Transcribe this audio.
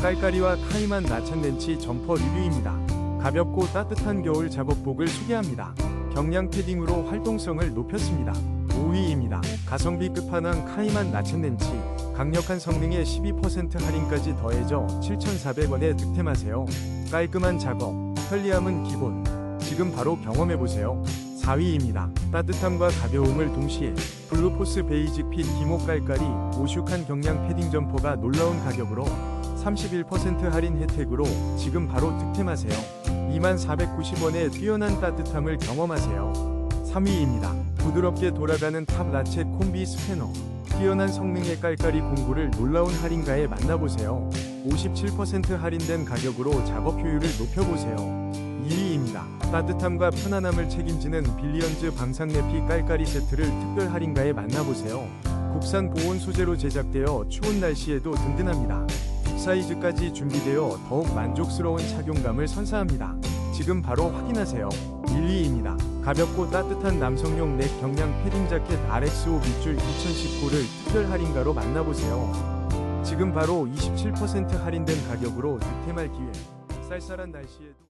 깔깔이와 카이만 나찬 렌치 점퍼 리뷰입니다. 가볍고 따뜻한 겨울 작업복을 소개합니다. 경량 패딩으로 활동성을 높였습니다. 5위입니다. 가성비 끝판왕 카이만 나찬렌치 강력한 성능에 12% 할인까지 더해져 7,400원에 득템하세요. 깔끔한 작업, 편리함은 기본. 지금 바로 경험해보세요. 4위입니다. 따뜻함과 가벼움을 동시에 블루포스 베이직 핏 기모 깔깔이 오슈한 경량 패딩 점퍼가 놀라운 가격으로 31% 할인 혜택으로 지금 바로 득템하세요. 2490원의 뛰어난 따뜻함을 경험하세요. 3위입니다. 부드럽게 돌아가는 탑 라체 콤비 스패너. 뛰어난 성능의 깔깔이 공구를 놀라운 할인가에 만나보세요. 57% 할인된 가격으로 작업 효율을 높여보세요. 2위입니다. 따뜻함과 편안함을 책임지는 빌리언즈 방상 내피 깔깔이 세트를 특별 할인가에 만나보세요. 국산 보온 소재로 제작되어 추운 날씨에도 든든합니다. 빅 사이즈까지 준비되어 더욱 만족스러운 착용감을 선사합니다. 지금 바로 확인하세요. 1위입니다. 가볍고 따뜻한 남성용 넥 경량 패딩 자켓 RXO 밑줄 2019를 특별 할인가로 만나보세요. 지금 바로 27% 할인된 가격으로 득템할 기회. 쌀쌀한 날씨에도